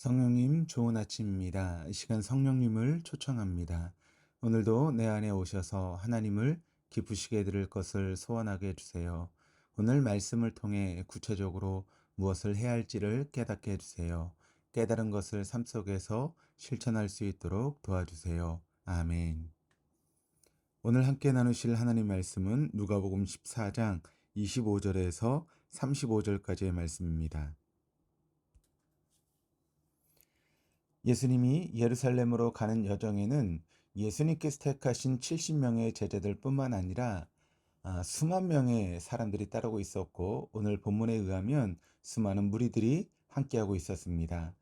성령님 좋은 아침입니다. 이 시간 성령님을 초청합니다. 오늘도 내 안에 오셔서 하나님을 기쁘시게 드릴 것을 소원하게 해주세요. 오늘 말씀을 통해 구체적으로 무엇을 해야 할지를 깨닫게 해주세요. 깨달은 것을 삶 속에서 실천할 수 있도록 도와주세요. 아멘. 오늘 함께 나누실 하나님 말씀은 누가복음 14장 25절에서 35절까지의 말씀입니다. 예수님이 예루살렘으로 가는 여정에는 예수님께서 택하신 70명의 제자들 뿐만 아니라 아, 수만 명의 사람들이 따르고 있었고 오늘 본문에 의하면 수많은 무리들이 함께하고 있었습니다.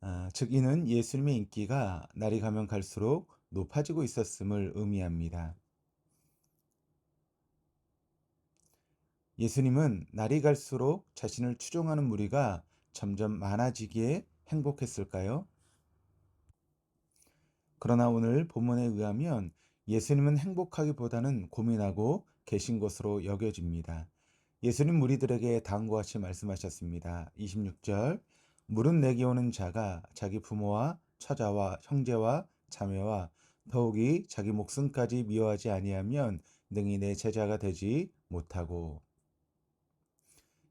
아, 즉 이는 예수님의 인기가 날이 가면 갈수록 높아지고 있었음을 의미합니다. 예수님은 날이 갈수록 자신을 추종하는 무리가 점점 많아지기에 행복했을까요? 그러나 오늘 본문에 의하면 예수님은 행복하기보다는 고민하고 계신 것으로 여겨집니다. 예수님 무리들에게 다음과 같이 말씀하셨습니다. 26절 물은 내게 오는 자가 자기 부모와 처자와 형제와 자매와 더욱이 자기 목숨까지 미워하지 아니하면 능히 내 제자가 되지 못하고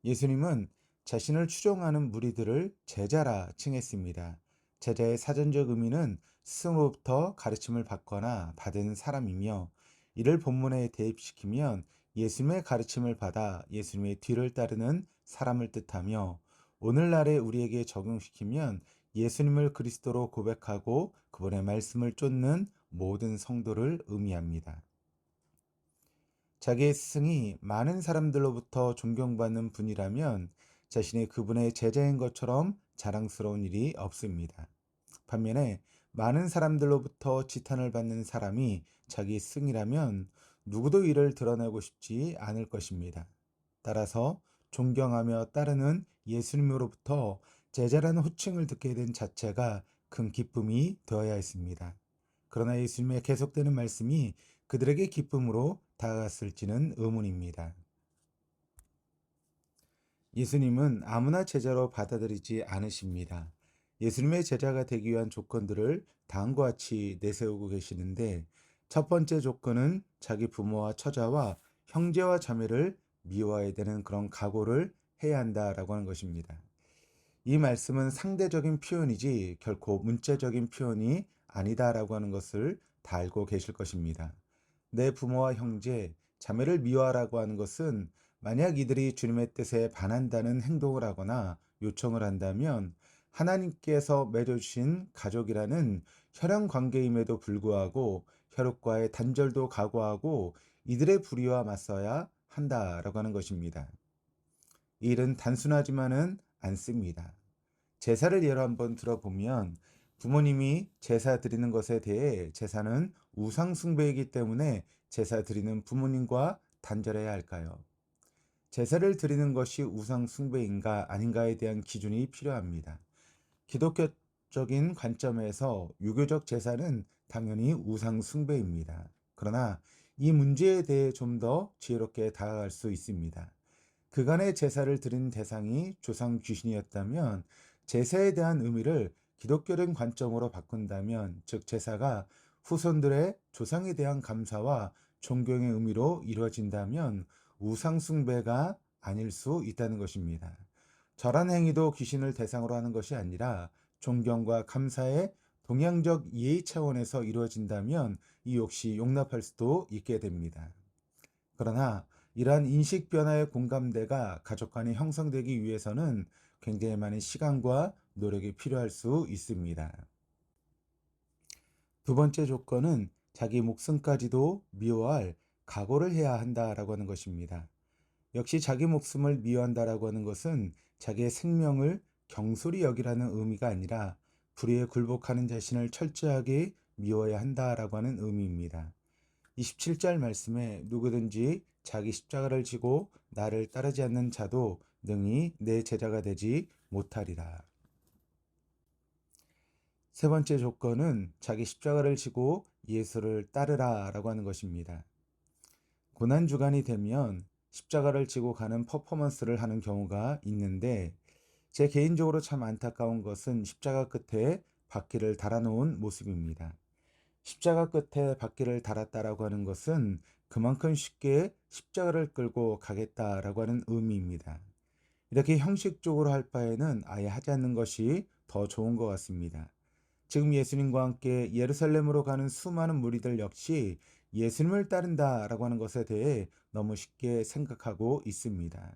예수님은 자신을 추종하는 무리들을 제자라 칭했습니다. 제자의 사전적 의미는 스승으로부터 가르침을 받거나 받은 사람이며 이를 본문에 대입시키면 예수님의 가르침을 받아 예수님의 뒤를 따르는 사람을 뜻하며 오늘날에 우리에게 적용시키면 예수님을 그리스도로 고백하고 그분의 말씀을 쫓는 모든 성도를 의미합니다. 자기의 스승이 많은 사람들로부터 존경받는 분이라면 자신이 그분의 제자인 것처럼 자랑스러운 일이 없습니다. 반면에 많은 사람들로부터 지탄을 받는 사람이 자기 승이라면 누구도 이를 드러내고 싶지 않을 것입니다. 따라서 존경하며 따르는 예수님으로부터 제자라는 호칭을 듣게 된 자체가 큰 기쁨이 되어야 했습니다. 그러나 예수님의 계속되는 말씀이 그들에게 기쁨으로 다가갔을지는 의문입니다. 예수님은 아무나 제자로 받아들이지 않으십니다. 예수님의 제자가 되기 위한 조건들을 다음과 같이 내세우고 계시는데 첫 번째 조건은 자기 부모와 처자와 형제와 자매를 미워해야 되는 그런 각오를 해야 한다라고 하는 것입니다. 이 말씀은 상대적인 표현이지 결코 문자적인 표현이 아니다라고 하는 것을 다 알고 계실 것입니다. 내 부모와 형제, 자매를 미워하라고 하는 것은 만약 이들이 주님의 뜻에 반한다는 행동을 하거나 요청을 한다면 하나님께서 맺어주신 가족이라는 혈연 관계임에도 불구하고 혈육과의 단절도 각오하고 이들의 불의와 맞서야 한다라고 하는 것입니다. 이 일은 단순하지만은 않습니다. 제사를 예로 한번 들어보면 부모님이 제사 드리는 것에 대해 제사는 우상숭배이기 때문에 제사 드리는 부모님과 단절해야 할까요? 제사를 드리는 것이 우상 숭배인가 아닌가에 대한 기준이 필요합니다. 기독교적인 관점에서 유교적 제사는 당연히 우상 숭배입니다. 그러나 이 문제에 대해 좀 더 지혜롭게 다가갈 수 있습니다. 그간의 제사를 드린 대상이 조상 귀신이었다면 제사에 대한 의미를 기독교적인 관점으로 바꾼다면 즉 제사가 후손들의 조상에 대한 감사와 존경의 의미로 이루어진다면 우상숭배가 아닐 수 있다는 것입니다. 저런 행위도 귀신을 대상으로 하는 것이 아니라 존경과 감사의 동양적 예의 차원에서 이루어진다면 이 역시 용납할 수도 있게 됩니다. 그러나 이러한 인식 변화의 공감대가 가족 간에 형성되기 위해서는 굉장히 많은 시간과 노력이 필요할 수 있습니다. 두 번째 조건은 자기 목숨까지도 미워할 각오를 해야 한다라고 하는 것입니다. 역시 자기 목숨을 미워한다라고 하는 것은 자기의 생명을 경솔히 여기라는 의미가 아니라 불의에 굴복하는 자신을 철저하게 미워야 한다라고 하는 의미입니다. 27절 말씀에 누구든지 자기 십자가를 지고 나를 따르지 않는 자도 능히 내 제자가 되지 못하리라. 세 번째 조건은 자기 십자가를 지고 예수를 따르라 라고 하는 것입니다. 고난 주간이 되면 십자가를 지고 가는 퍼포먼스를 하는 경우가 있는데 제 개인적으로 참 안타까운 것은 십자가 끝에 바퀴를 달아놓은 모습입니다. 십자가 끝에 바퀴를 달았다라고 하는 것은 그만큼 쉽게 십자가를 끌고 가겠다라고 하는 의미입니다. 이렇게 형식적으로 할 바에는 아예 하지 않는 것이 더 좋은 것 같습니다. 지금 예수님과 함께 예루살렘으로 가는 수많은 무리들 역시 예수님을 따른다라고 하는 것에 대해 너무 쉽게 생각하고 있습니다.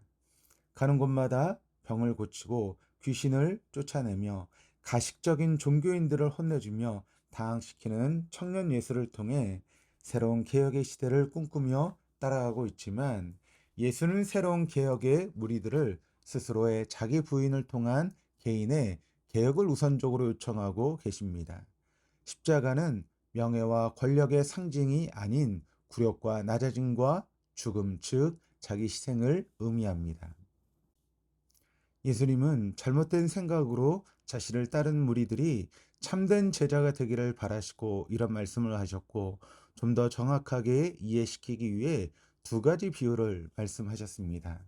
가는 곳마다 병을 고치고 귀신을 쫓아내며 가식적인 종교인들을 혼내주며 당시키는 청년 예수를 통해 새로운 개혁의 시대를 꿈꾸며 따라가고 있지만 예수는 새로운 개혁의 무리들을 스스로의 자기 부인을 통한 개인의 개혁을 우선적으로 요청하고 계십니다. 십자가는 명예와 권력의 상징이 아닌 굴욕과 낮아짐과 죽음, 즉 자기 희생을 의미합니다. 예수님은 잘못된 생각으로 자신을 따른 무리들이 참된 제자가 되기를 바라시고 이런 말씀을 하셨고 좀 더 정확하게 이해시키기 위해 두 가지 비유를 말씀하셨습니다.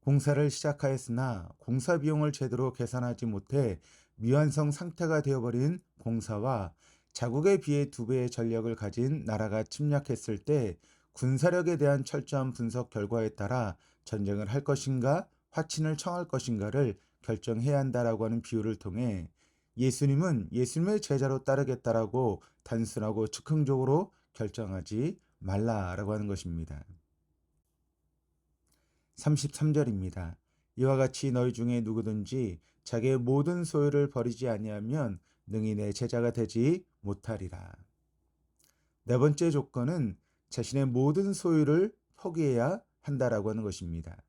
공사를 시작하였으나 공사 비용을 제대로 계산하지 못해 미완성 상태가 되어버린 공사와 자국에 비해 두 배의 전력을 가진 나라가 침략했을 때 군사력에 대한 철저한 분석 결과에 따라 전쟁을 할 것인가 화친을 청할 것인가를 결정해야 한다라고 하는 비유를 통해 예수님은 예수님의 제자로 따르겠다라고 단순하고 즉흥적으로 결정하지 말라라고 하는 것입니다. 33절입니다. 이와 같이 너희 중에 누구든지 자기의 모든 소유를 버리지 아니하면 능히 내 제자가 되지 못하리라. 네 번째 조건은 자신의 모든 소유를 포기해야 한다라고 하는 것입니다.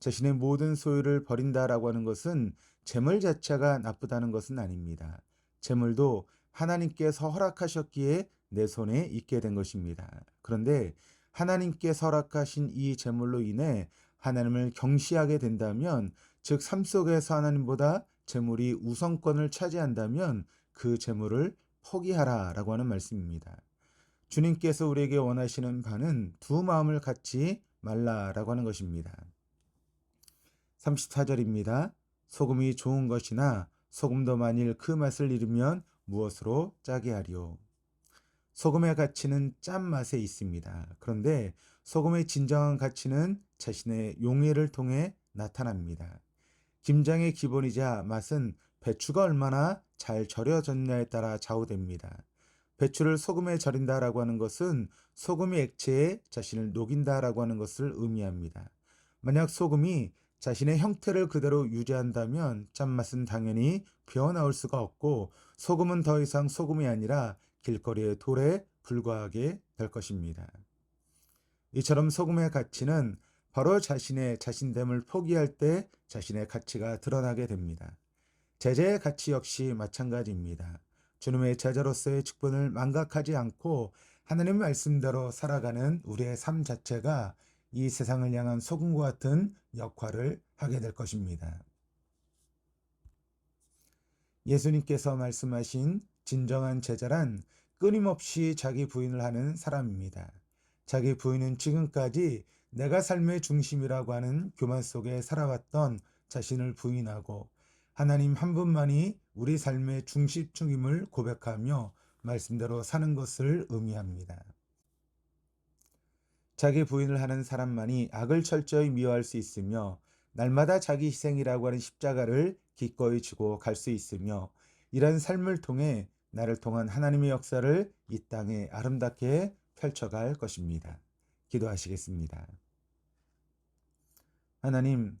자신의 모든 소유를 버린다라고 하는 것은 재물 자체가 나쁘다는 것은 아닙니다. 재물도 하나님께서 허락하셨기에 내 손에 있게 된 것입니다. 그런데 하나님께서 허락하신 이 재물로 인해 하나님을 경시하게 된다면 즉 삶 속에서 하나님보다 재물이 우선권을 차지한다면 그 재물을 포기하라 라고 하는 말씀입니다. 주님께서 우리에게 원하시는 바는 두 마음을 갖지 말라라고 하는 것입니다. 34절입니다. 소금이 좋은 것이나 소금도 만일 그 맛을 잃으면 무엇으로 짜게 하리오. 소금의 가치는 짠맛에 있습니다. 그런데 소금의 진정한 가치는 자신의 용의를 통해 나타납니다. 김장의 기본이자 맛은 배추가 얼마나 잘 절여졌냐에 따라 좌우됩니다. 배추를 소금에 절인다라고 하는 것은 소금이 액체에 자신을 녹인다라고 하는 것을 의미합니다. 만약 소금이 자신의 형태를 그대로 유지한다면 짠맛은 당연히 배어나올 수가 없고 소금은 더 이상 소금이 아니라 길거리의 돌에 불과하게 될 것입니다. 이처럼 소금의 가치는 바로 자신의 자신됨을 포기할 때 자신의 가치가 드러나게 됩니다. 제자의 가치 역시 마찬가지입니다. 주님의 제자로서의 직분을 망각하지 않고 하나님 말씀대로 살아가는 우리의 삶 자체가 이 세상을 향한 소금과 같은 역할을 하게 될 것입니다. 예수님께서 말씀하신 진정한 제자란 끊임없이 자기 부인을 하는 사람입니다. 자기 부인은 지금까지 내가 삶의 중심이라고 하는 교만 속에 살아왔던 자신을 부인하고 하나님 한 분만이 우리 삶의 중심중임을 고백하며 말씀대로 사는 것을 의미합니다. 자기 부인을 하는 사람만이 악을 철저히 미워할 수 있으며 날마다 자기 희생이라고 하는 십자가를 기꺼이 지고 갈 수 있으며 이런 삶을 통해 나를 통한 하나님의 역사를 이 땅에 아름답게 펼쳐갈 것입니다. 기도하시겠습니다. 하나님,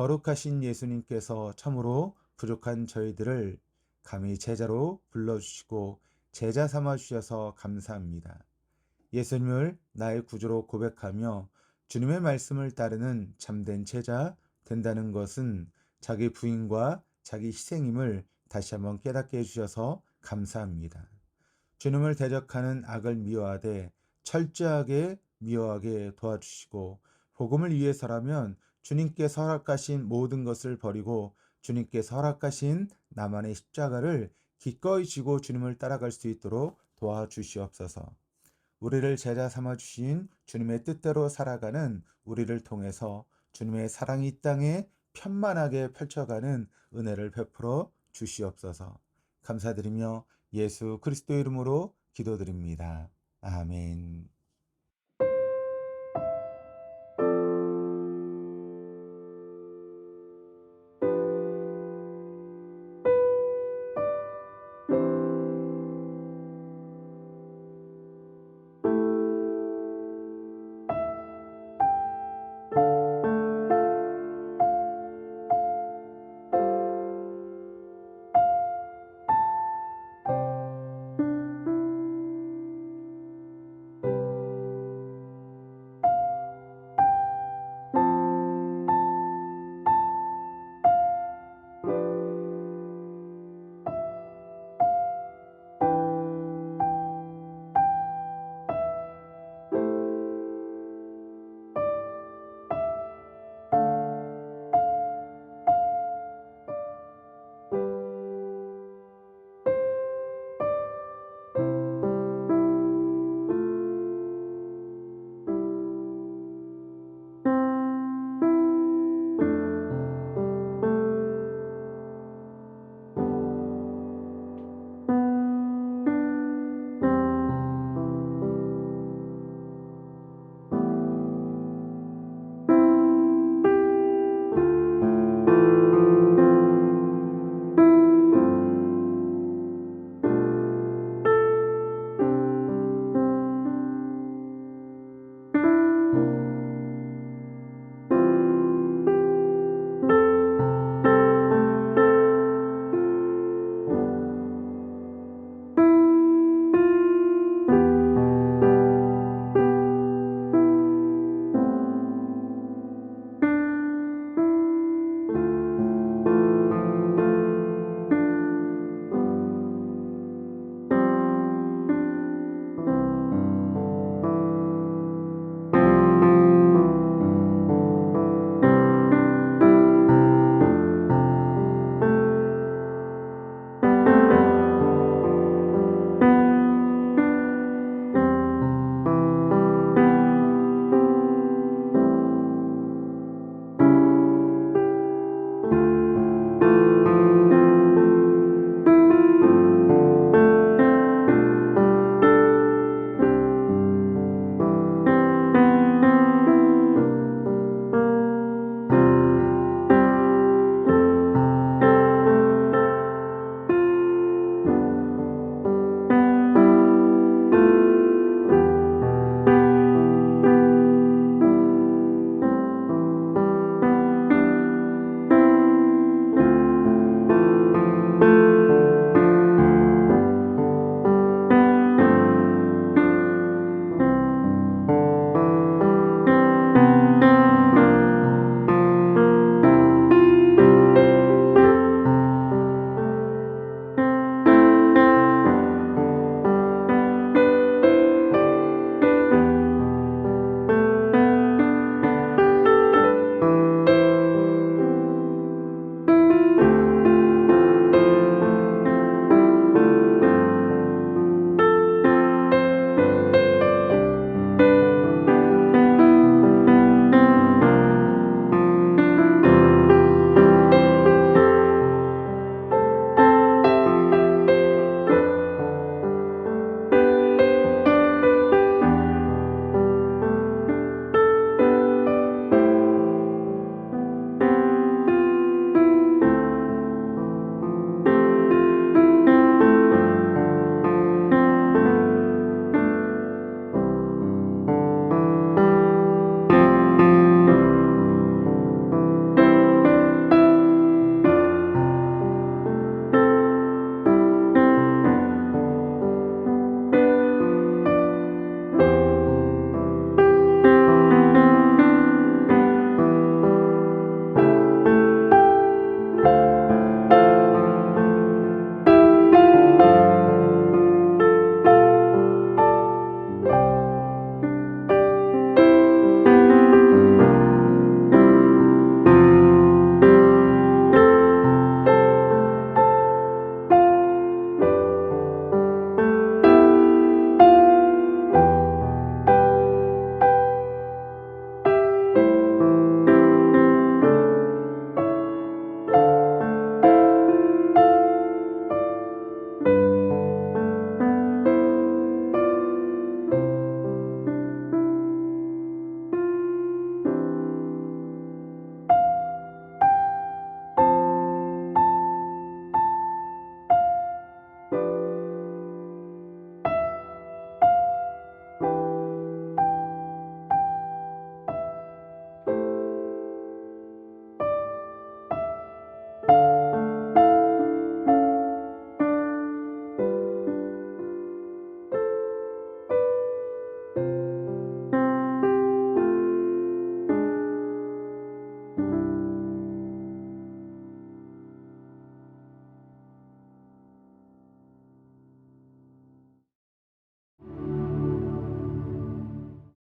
거룩하신 예수님께서 참으로 부족한 저희들을 감히 제자로 불러주시고 제자 삼아 주셔서 감사합니다. 예수님을 나의 구주로 고백하며 주님의 말씀을 따르는 참된 제자 된다는 것은 자기 부인과 자기 희생임을 다시 한번 깨닫게 해주셔서 감사합니다. 주님을 대적하는 악을 미워하되 철저하게 미워하게 도와주시고 복음을 위해서라면 주님께서 허락하신 모든 것을 버리고 주님께서 허락하신 나만의 십자가를 기꺼이 지고 주님을 따라갈 수 있도록 도와주시옵소서. 우리를 제자 삼아 주신 주님의 뜻대로 살아가는 우리를 통해서 주님의 사랑이 이 땅에 편만하게 펼쳐가는 은혜를 베풀어 주시옵소서. 감사드리며 예수 그리스도 이름으로 기도드립니다. 아멘.